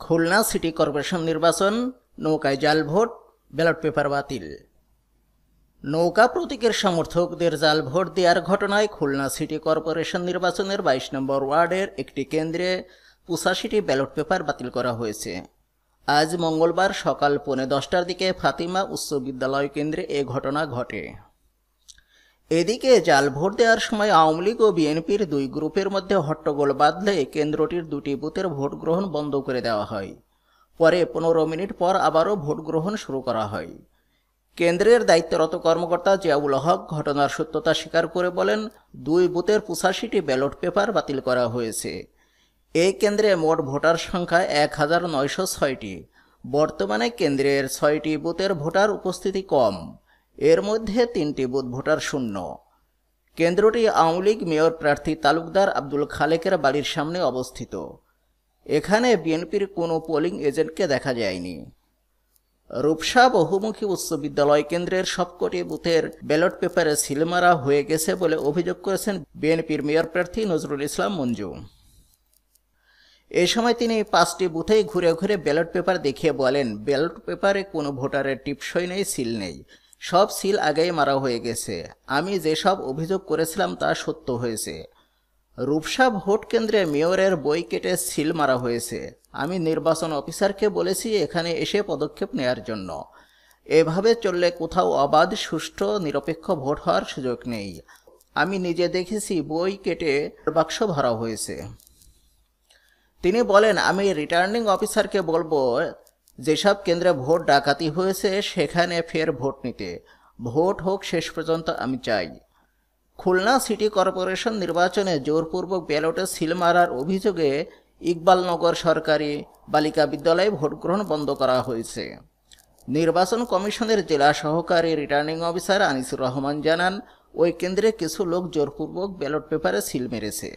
Khulna city corporation নির্বাচন, নৌকায় জাল ভোট, ব্যালট পেপার বাতিল। নৌকা প্রতীকের সমর্থকদের জাল ভোট দেওয়ার ঘটনায় খুলনা সিটি কর্পোরেশন নির্বাচনের বাইশ নম্বর ওয়ার্ডের একটি কেন্দ্রে পঁচাশিটি ব্যালট পেপার বাতিল করা হয়েছে। আজ মঙ্গলবার সকাল পৌনে দশটার দিকে ফাতিমা উচ্চ বিদ্যালয় কেন্দ্রে এ ঘটনা ঘটে। এদিকে জাল ভোট দেওয়ার সময় আওয়ামী লীগ ও বিএনপির দুই গ্রুপের মধ্যে হট্টগোল বাঁধলে কেন্দ্রটির দুটি বুথের ভোট গ্রহণ বন্ধ করে দেওয়া হয়। পরে পনেরো মিনিট পর আবারও ভোট গ্রহণ শুরু করা হয়। কেন্দ্রের দায়িত্বরত কর্মকর্তা জিয়াউল হক ঘটনার সত্যতা স্বীকার করে বলেন, দুই বুথের পঁচাশিটি ব্যালট পেপার বাতিল করা হয়েছে। এই কেন্দ্রে মোট ভোটার সংখ্যা এক হাজার নয়শো ছয়টি। বর্তমানে কেন্দ্রের ছয়টি বুথের ভোটার উপস্থিতি কম। এর মধ্যে তিনটি বুথ ভোটার শূন্য। কেন্দ্রটি আওয়ামী লীগ মেয়র প্রার্থী তালুকদার আব্দুল খালেকের বাড়ির সামনে অবস্থিত। এখানে বিএনপির কোনো পোলিং এজেন্টকে দেখা যায়নি। রূপসা বহুমুখী উচ্চ বিদ্যালয় কেন্দ্রের সবকটি বুথের ব্যালট পেপারে সিল মারা হয়ে গেছে বলে অভিযোগ করেছেন বিএনপির মেয়র প্রার্থী নজরুল ইসলাম মঞ্জু। এ সময় তিনি পাঁচটি বুথেই ঘুরে ঘুরে ব্যালট পেপার দেখিয়ে বলেন, ব্যালট পেপারে কোনো ভোটারের টিপসই নেই, সিল নেই। সব সিল আগেই মারা হয়ে গেছে। আমি যেসব অভিযোগ করেছিলাম তা সত্য হয়েছে। রূপসা ভোট কেন্দ্রে মেয়রের বই কেটে সিল মারা হয়েছে। আমি নির্বাচন অফিসারকে বলেছি এখানে এসে পদক্ষেপ নেয়ার জন্য। এভাবে চললে কোথাও অবাধ, সুষ্ঠু, নিরপেক্ষ ভোট হওয়ার সুযোগ নেই। আমি নিজে দেখেছি বই কেটে বাক্স ভরা হয়েছে। তিনি বলেন, আমি রিটার্নিং অফিসারকে বলব যেসব কেন্দ্রে ভোট ডাকাতি হয়েছে, সেখানে ফের ভোট নিতে। ভোট হোক, শেষ পর্যন্ত আমি চাই। খুলনা সিটি কর্পোরেশন নির্বাচনে জোরপূর্বক ব্যালটে সিল মারার অভিযোগে ইকবালনগর সরকারি বালিকা বিদ্যালয়ে ভোট গ্রহণ বন্ধ করা হয়েছে। নির্বাচন কমিশনের জেলা সহকারী রিটার্নিং অফিসার আনিসুর রহমান জানান, ওই কেন্দ্রে কিছু লোক জোরপূর্বক ব্যালট পেপারে সিল মেরেছে।